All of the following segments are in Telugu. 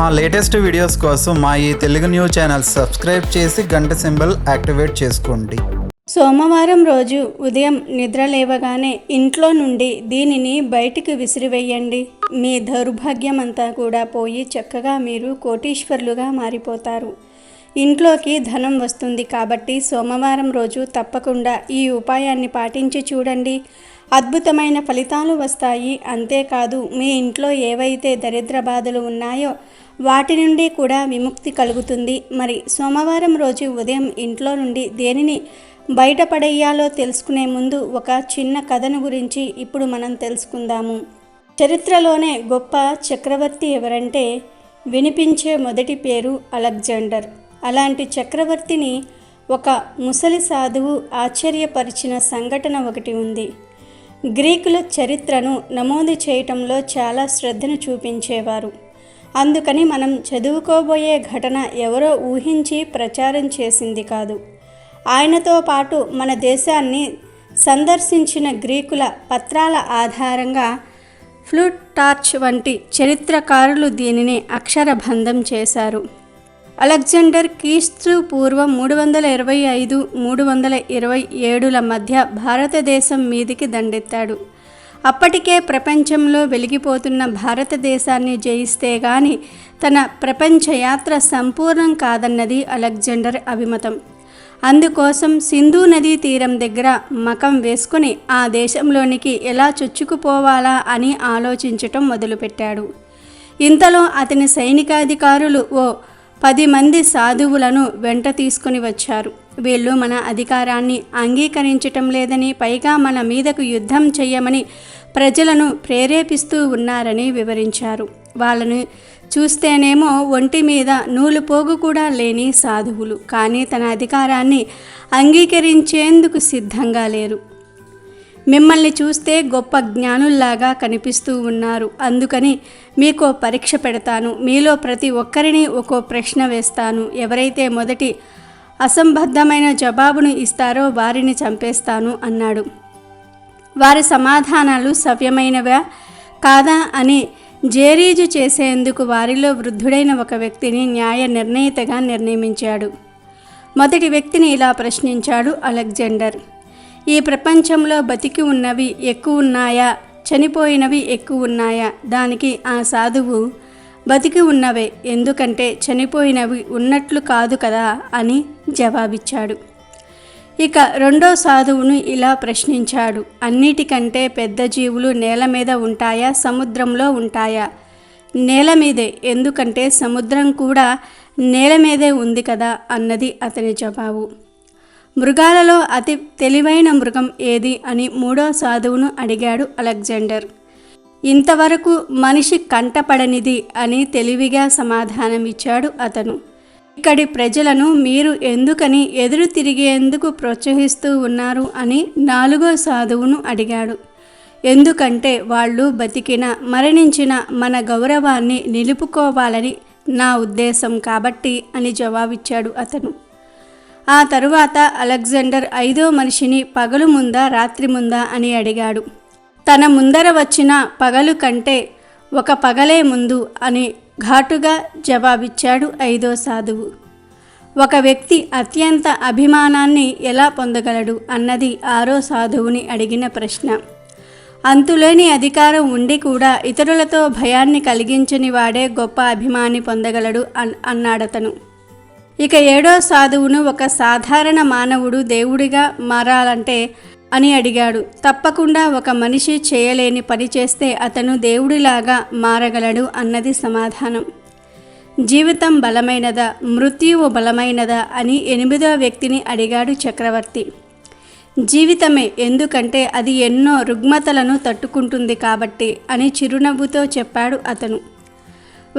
మా లేటెస్ట్ వీడియోస్ కోసం మా ఈ తెలుగు న్యూస్ ఛానల్ సబ్స్క్రైబ్ చేసి గంట సింబల్ యాక్టివేట్ చేసుకోండి. సోమవారం రోజు ఉదయం నిద్ర లేవగానే ఇంట్లో నుండి దీనిని బయటికి విసిరివేయండి. మీ దౌర్భాగ్యం అంతా కూడా పోయి చక్కగా మీరు కోటీశ్వర్లుగా మారిపోతారు. ఇంట్లోకి ధనం వస్తుంది కాబట్టి సోమవారం రోజు తప్పకుండా ఈ ఉపాయాన్ని పాటించి చూడండి. అద్భుతమైన ఫలితాలు వస్తాయి. అంతేకాదు మీ ఇంట్లో ఏవైతే దరిద్ర బాధలు ఉన్నాయో వాటి నుండి కూడా విముక్తి కలుగుతుంది. మరి సోమవారం రోజు ఉదయం ఇంట్లో నుండి దేనిని బయటపడేయాలో తెలుసుకునే ముందు ఒక చిన్న కథను గురించి ఇప్పుడు మనం తెలుసుకుందాము. చరిత్రలోనే గొప్ప చక్రవర్తి ఎవరంటే వినిపించే మొదటి పేరు అలెగ్జాండర్. అలాంటి చక్రవర్తిని ఒక ముసలి సాధువు ఆశ్చర్యపరిచిన సంఘటన ఒకటి ఉంది. గ్రీకుల చరిత్రను నమోదు చేయటంలో చాలా శ్రద్ధను చూపించేవారు. అందుకని మనం చదువుకోబోయే ఘటన ఎవరో ఊహించి ప్రచారం చేసింది కాదు. ఆయనతో పాటు మన దేశాన్ని సందర్శించిన గ్రీకుల పత్రాల ఆధారంగా ఫ్లూటార్చ్ వంటి చరిత్రకారులు దీనిని అక్షరబంధం చేశారు. అలెగ్జాండర్ క్రీస్తు పూర్వం మూడు వందల ఇరవై ఐదు మూడు వందల ఇరవై ఏడుల మధ్య భారతదేశం మీదికి దండెత్తాడు. అప్పటికే ప్రపంచంలో వెలిగిపోతున్న భారతదేశాన్ని జయిస్తే గాని తన ప్రపంచ యాత్ర సంపూర్ణం కాదన్నది అలెగ్జాండర్ అభిమతం. అందుకోసం సింధు నదీ తీరం దగ్గర మకం వేసుకుని ఆ దేశంలోనికి ఎలా చొచ్చుకుపోవాలా అని ఆలోచించటం మొదలుపెట్టాడు. ఇంతలో అతని సైనికాధికారులు ఓ పది మంది సాధువులను వెంట తీసుకుని వచ్చారు. వీళ్ళు మన అధికారాన్ని అంగీకరించటం లేదని పైగా మన మీదకు యుద్ధం చెయ్యమని ప్రజలను ప్రేరేపిస్తూ ఉన్నారని వివరించారు. వాళ్ళని చూస్తేనేమో ఒంటి మీద నూలు పోగు కూడా లేని సాధువులు కానీ తన అధికారాన్ని అంగీకరించేందుకు సిద్ధంగా లేరు. మిమ్మల్ని చూస్తే గొప్ప జ్ఞానుల్లాగా కనిపిస్తూ ఉన్నారు. అందుకని మీకో పరీక్ష పెడతాను. మీలో ప్రతి ఒక్కరిని ఒక్కో ప్రశ్న వేస్తాను. ఎవరైతే మొదటి అసంబద్ధమైన జవాబును ఇస్తారో వారిని చంపేస్తాను అన్నాడు. వారి సమాధానాలు సవ్యమైనవా కాదా అని జేరీజు చేసేందుకు వారిలో వృద్ధుడైన ఒక వ్యక్తిని న్యాయ నిర్ణయితగా నిర్ణయించాడు. మొదటి వ్యక్తిని ఇలా ప్రశ్నించాడు అలెగ్జాండర్. ఈ ప్రపంచంలో బతికి ఉన్నవి ఎక్కువ ఉన్నాయా చనిపోయినవి ఎక్కువ ఉన్నాయా దానికి ఆ సాధువు బతికి ఉన్నవే ఎందుకంటే చనిపోయినవి ఉన్నట్లు కాదు కదా అని జవాబిచ్చాడు. ఇక రెండో సాధువును ఇలా ప్రశ్నించాడు అన్నిటికంటే పెద్ద జీవులు నేల మీద ఉంటాయా సముద్రంలో ఉంటాయా? నేల మీదే ఎందుకంటే సముద్రం కూడా నేల మీదే ఉంది కదా అన్నది అతని జవాబు. మృగాలలో అతి తెలివైన మృగం ఏది అని మూడో సాధువును అడిగాడు అలెగ్జాండర్. ఇంతవరకు మనిషి కంటపడనిది అని తెలివిగా సమాధానమిచ్చాడు అతను. ఇక్కడి ప్రజలను మీరు ఎందుకని ఎదురు తిరిగేందుకు ప్రోత్సహిస్తూ ఉన్నారు అని నాలుగో సాధువును అడిగాడు. ఎందుకంటే వాళ్ళు బతికిన మరణించిన మన గౌరవాన్ని నిలుపుకోవాలని నా ఉద్దేశం కాబట్టి అని జవాబిచ్చాడు అతను. ఆ తరువాత అలెగ్జాండర్ ఐదో మనిషిని పగలు ముందా రాత్రి ముందా అని అడిగాడు. తన ముందర వచ్చిన పగలు కంటే ఒక పగలే ముందు అని ఘాటుగా జవాబిచ్చాడు ఐదో సాధువు. ఒక వ్యక్తి అత్యంత అభిమానాన్ని ఎలా పొందగలడు అన్నది ఆరో సాధువుని అడిగిన ప్రశ్న. అంతులేని అధికారం ఉండి కూడా ఇతరులతో భయాన్ని కలిగించని వాడే గొప్ప అభిమాని పొందగలడు అన్ అన్నాడతను. ఇక ఏడో సాధువును ఒక సాధారణ మానవుడు దేవుడిగా మారాలంటే అని అడిగాడు. తప్పకుండా ఒక మనిషి చేయలేని పని చేస్తే అతను దేవుడిలాగా మారగలడు అన్నది సమాధానం. జీవితం బలమైనదా మృత్యువు బలమైనదా అని ఎనిమిదో వ్యక్తిని అడిగాడు చక్రవర్తి. జీవితమే ఎందుకంటే అది ఎన్నో రుగ్మతలను తట్టుకుంటుంది కాబట్టి అని చిరునవ్వుతో చెప్పాడు అతను.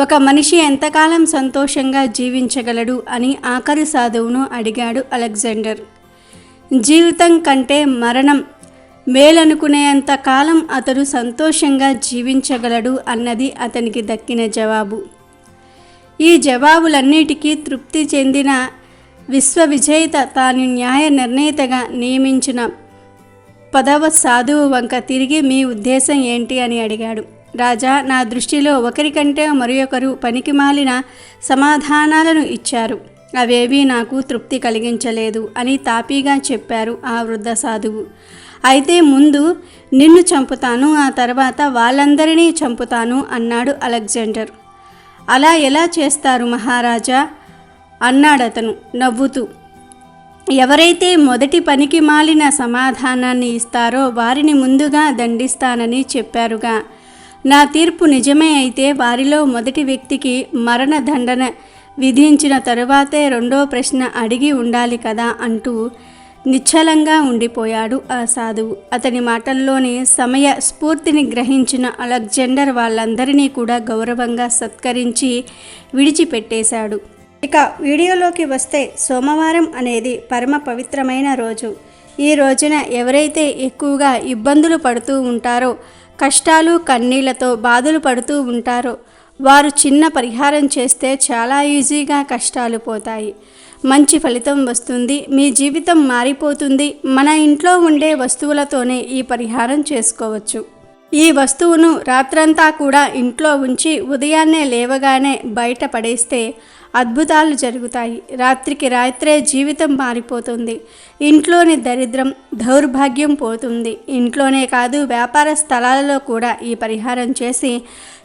ఒక మనిషి ఎంతకాలం సంతోషంగా జీవించగలడు అని ఆఖరి సాధువును అడిగాడు అలెగ్జాండర్. జీవితం కంటే మరణం మేలనుకునేంత కాలం అతడు సంతోషంగా జీవించగలడు అన్నది అతనికి దక్కిన జవాబు. ఈ జవాబులన్నిటికీ తృప్తి చెందిన విశ్వవిజేత తాను న్యాయ నిర్ణేతగా నియమించిన పదవ సాధువు వంక తిరిగి మీ ఉద్దేశం ఏంటి అని అడిగాడు. రాజా నా దృష్టిలో ఒకరికంటే మరొకరు పనికిమాలిన పనికి మాలిన సమాధానాలను ఇచ్చారు. అవేవీ నాకు తృప్తి కలిగించలేదు అని తాపీగా చెప్పారు ఆ వృద్ధ సాధువు. అయితే ముందు నిన్ను చంపుతాను ఆ తర్వాత వాళ్ళందరినీ చంపుతాను అన్నాడు అలెగ్జాండర్. అలా ఎలా చేస్తారు మహారాజా? అన్నాడతను. నవ్వుతూ. ఎవరైతే మొదటి పనికి మాలిన సమాధానాన్ని ఇస్తారో వారిని ముందుగా దండిస్తానని చెప్పారుగా. నా తీర్పు నిజమే అయితే వారిలో మొదటి వ్యక్తికి మరణ దండన విధించిన తరువాతే రెండో ప్రశ్న అడిగి ఉండాలి కదా అంటూ నిశ్చలంగా ఉండిపోయాడు ఆ సాధువు. అతని మాటల్లోని సమయ స్ఫూర్తిని గ్రహించిన అలెగ్జాండర్ వాళ్ళందరినీ కూడా గౌరవంగా సత్కరించి విడిచిపెట్టేశాడు. ఇక వీడియోలోకి వస్తే సోమవారం అనేది పరమ పవిత్రమైన రోజు. ఈ రోజున ఎవరైతే ఎక్కువగా ఇబ్బందులు పడుతూ ఉంటారో కష్టాలు కన్నీళ్ళతో బాధలు పడుతూ ఉంటారో వారు చిన్న పరిహారం చేస్తే చాలా ఈజీగా కష్టాలు పోతాయి. మంచి ఫలితం వస్తుంది. మీ జీవితం మారిపోతుంది. మన ఇంట్లో ఉండే వస్తువులతోనే ఈ పరిహారం చేసుకోవచ్చు. ఈ వస్తువును రాత్రంతా కూడా ఇంట్లో ఉంచి ఉదయాన్నే లేవగానే బయట పడేస్తే అద్భుతాలు జరుగుతాయి. రాత్రికి రాత్రే జీవితం మారిపోతుంది. ఇంట్లోని దరిద్రం దౌర్భాగ్యం పోతుంది. ఇంట్లోనే కాదు వ్యాపార స్థలాలలో కూడా ఈ పరిహారం చేసి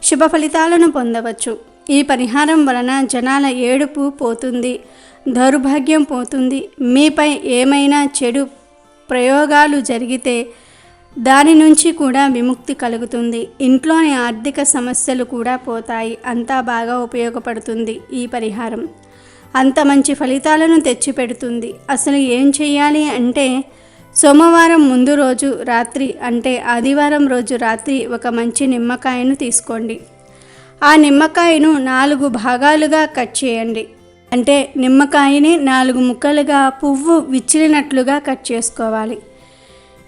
శుభ ఫలితాలను పొందవచ్చు. ఈ పరిహారం వలన జనాల ఏడుపు పోతుంది దౌర్భాగ్యం పోతుంది. మీపై ఏమైనా చెడు ప్రయోగాలు జరిగితే దాని నుంచి కూడా విముక్తి కలుగుతుంది. ఇంట్లోని ఆర్థిక సమస్యలు కూడా పోతాయి. అంతా బాగా ఉపయోగపడుతుంది ఈ పరిహారం. అంత మంచి ఫలితాలను తెచ్చిపెడుతుంది. అసలు ఏం చేయాలి అంటే సోమవారం ముందు రోజు రాత్రి అంటే ఆదివారం రోజు రాత్రి ఒక మంచి నిమ్మకాయను తీసుకోండి. ఆ నిమ్మకాయను నాలుగు భాగాలుగా కట్ చేయండి. అంటే నిమ్మకాయని నాలుగు ముక్కలుగా పువ్వు విచ్చిలినట్లుగా కట్ చేసుకోవాలి.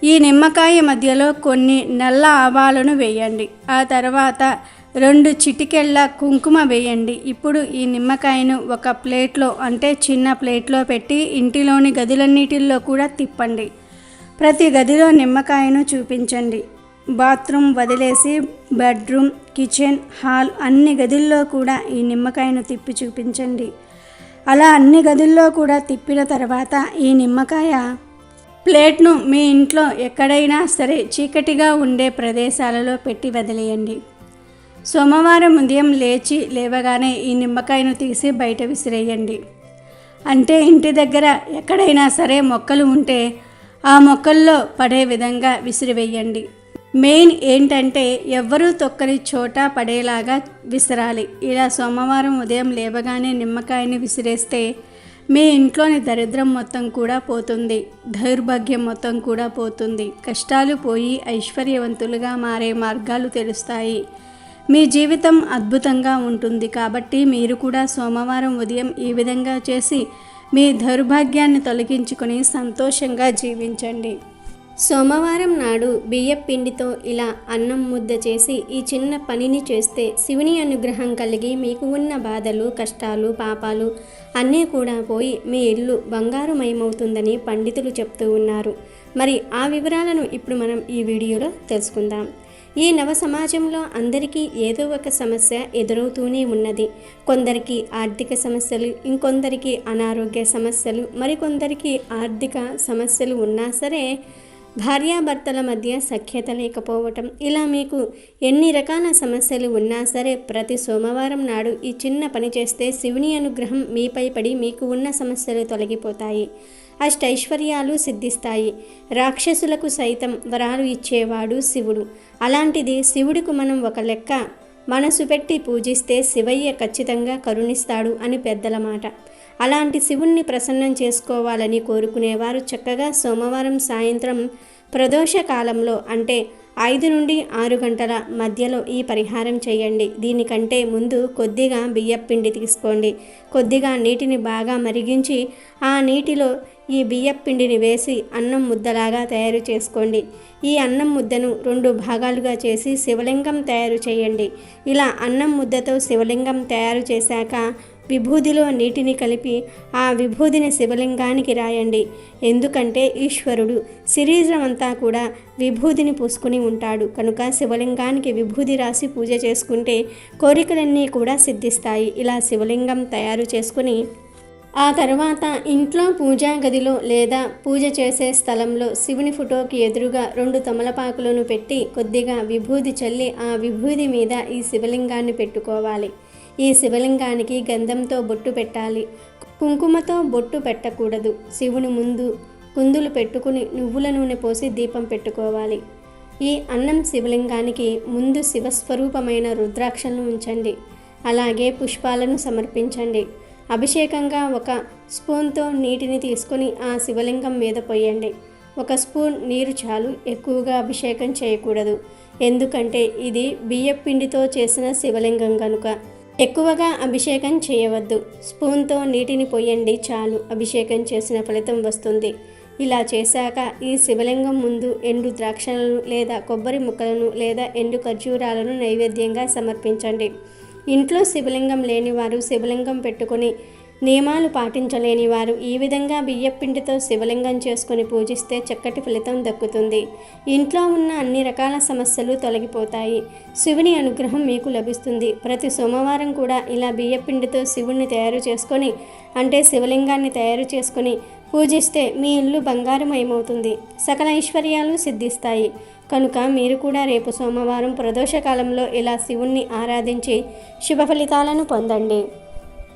ఈ నిమ్మకాయ మధ్యలో కొన్ని నల్ల ఆవాలను వేయండి. ఆ తర్వాత రెండు చిటికెళ్ళ కుంకుమ వేయండి. ఇప్పుడు ఈ నిమ్మకాయను ఒక ప్లేట్లో అంటే చిన్న ప్లేట్లో పెట్టి ఇంటిలోని గదులన్నిటిల్లో కూడా తిప్పండి. ప్రతి గదిలో నిమ్మకాయను చూపించండి. బాత్రూమ్ వదిలేసి బెడ్రూమ్ కిచెన్ హాల్ అన్ని గదుల్లో కూడా ఈ నిమ్మకాయను తిప్పి చూపించండి. అలా అన్ని గదుల్లో కూడా తిప్పిన తర్వాత ఈ నిమ్మకాయ ప్లేట్ను మీ ఇంట్లో ఎక్కడైనా సరే చీకటిగా ఉండే ప్రదేశాలలో పెట్టి వదిలేయండి. సోమవారం ఉదయం లేచి లేవగానే ఈ నిమ్మకాయను తీసి బయట విసిరేయండి. అంటే ఇంటి దగ్గర ఎక్కడైనా సరే మొక్కలు ఉంటే ఆ మొక్కల్లో పడే విధంగా విసిరివేయండి. మెయిన్ ఏంటంటే ఎవ్వరూ తొక్కని చోట పడేలాగా విసరాలి. ఇలా సోమవారం ఉదయం లేవగానే నిమ్మకాయని విసిరేస్తే మీ ఇంట్లోని దరిద్రం మొత్తం కూడా పోతుంది. దౌర్భాగ్యం మొత్తం కూడా పోతుంది. కష్టాలు పోయి ఐశ్వర్యవంతులుగా మారే మార్గాలు తెలుస్తాయి. మీ జీవితం అద్భుతంగా ఉంటుంది కాబట్టి మీరు కూడా సోమవారం ఉదయం ఈ విధంగా చేసి మీ దౌర్భాగ్యాన్ని తొలగించుకొని సంతోషంగా జీవించండి. సోమవారం నాడు బియ్యం పిండితో ఇలా అన్నం ముద్ద చేసి ఈ చిన్న పనిని చేస్తే శివుని అనుగ్రహం కలిగి మీకు ఉన్న బాధలు కష్టాలు పాపాలు అన్నీ కూడా పోయి మీ ఇల్లు బంగారుమయమవుతుందని పండితులు చెప్తూ ఉన్నారు. మరి ఆ వివరాలను ఇప్పుడు మనం ఈ వీడియోలో తెలుసుకుందాం. ఈ నవ సమాజంలో అందరికీ ఏదో ఒక సమస్య ఎదురవుతూనే ఉన్నది. కొందరికి ఆర్థిక సమస్యలు ఇంకొందరికి అనారోగ్య సమస్యలు మరికొందరికి ఆర్థిక సమస్యలు ఉన్నా సరే భార్యాభర్తల మధ్య సఖ్యత లేకపోవటం ఇలా మీకు ఎన్ని రకాల సమస్యలు ఉన్నా సరే ప్రతి సోమవారం నాడు ఈ చిన్న పని చేస్తే శివుని అనుగ్రహం మీపై పడి మీకు ఉన్న సమస్యలు తొలగిపోతాయి. అష్టైశ్వర్యాలు సిద్ధిస్తాయి. రాక్షసులకు సైతం వరాలు ఇచ్చేవాడు శివుడు. అలాంటిది శివుడికి మనం ఒక లెక్క మనసు పెట్టి పూజిస్తే శివయ్య ఖచ్చితంగా కరుణిస్తాడు అని పెద్దల మాట. అలాంటి శివుణ్ణి ప్రసన్నం చేసుకోవాలని కోరుకునేవారు చక్కగా సోమవారం సాయంత్రం ప్రదోష కాలంలో అంటే ఐదు నుండి ఆరు గంటల మధ్యలో ఈ పరిహారం చేయండి. దీనికంటే ముందు కొద్దిగా బియ్యపిండి తీసుకోండి. కొద్దిగా నీటిని బాగా మరిగించి ఆ నీటిలో ఈ బియ్యపిండిని వేసి అన్నం ముద్దలాగా తయారు చేసుకోండి. ఈ అన్నం ముద్దను రెండు భాగాలుగా చేసి శివలింగం తయారు చేయండి. ఇలా అన్నం ముద్దతో శివలింగం తయారు చేశాక విభూదిలో నీటిని కలిపి ఆ విభూదిని శివలింగానికి రాయండి. ఎందుకంటే ఈశ్వరుడు శరీరం అంతా కూడా విభూదిని పూసుకుని ఉంటాడు. కనుక శివలింగానికి విభూది రాసి పూజ చేసుకుంటే కోరికలన్నీ కూడా సిద్ధిస్తాయి. ఇలా శివలింగం తయారు చేసుకుని ఆ తర్వాత ఇంట్లో పూజా గదిలో లేదా పూజ చేసే స్థలంలో శివుని ఫోటోకి ఎదురుగా రెండు తమలపాకులను పెట్టి కొద్దిగా విభూది చల్లి ఆ విభూది మీద ఈ శివలింగాన్ని పెట్టుకోవాలి. ఈ శివలింగానికి గంధంతో బొట్టు పెట్టాలి. కుంకుమతో బొట్టు పెట్టకూడదు. శివుని ముందు కుందులు పెట్టుకుని నువ్వుల నూనె పోసి దీపం పెట్టుకోవాలి. ఈ అన్నం శివలింగానికి ముందు శివస్వరూపమైన రుద్రాక్షలను ఉంచండి. అలాగే పుష్పాలను సమర్పించండి. అభిషేకంగా ఒక స్పూన్తో నీటిని తీసుకొని ఆ శివలింగం మీద పోయండి. ఒక స్పూన్ నీరు చాలు. ఎక్కువగా అభిషేకం చేయకూడదు. ఎందుకంటే ఇది బియ్యపిండితో చేసిన శివలింగం కనుక ఎక్కువగా అభిషేకం చేయవద్దు. స్పూన్తో నీటిని పోయండి చాలు. అభిషేకం చేసిన ఫలితం వస్తుంది. ఇలా చేశాక ఈ శివలింగం ముందు ఎండు ద్రాక్షలను లేదా కొబ్బరి ముక్కలను లేదా ఎండు ఖర్జూరాలను నైవేద్యంగా సమర్పించండి. ఇంట్లో శివలింగం లేనివారు శివలింగం పెట్టుకొని నియమాలు పాటించలేని వారు ఈ విధంగా బియ్యపిండితో శివలింగం చేసుకొని పూజిస్తే చక్కటి ఫలితం దక్కుతుంది. ఇంట్లో ఉన్న అన్ని రకాల సమస్యలు తొలగిపోతాయి. శివుని అనుగ్రహం మీకు లభిస్తుంది. ప్రతి సోమవారం కూడా ఇలా బియ్యపిండితో శివుణ్ణి తయారు చేసుకొని అంటే శివలింగాన్ని తయారు చేసుకొని పూజిస్తే మీ ఇల్లు బంగారమయమవుతుంది. సకల ఐశ్వర్యాలు సిద్ధిస్తాయి. కనుక మీరు కూడా రేపు సోమవారం ప్రదోషకాలంలో ఇలా శివుణ్ణి ఆరాధించి శుభ ఫలితాలను పొందండి.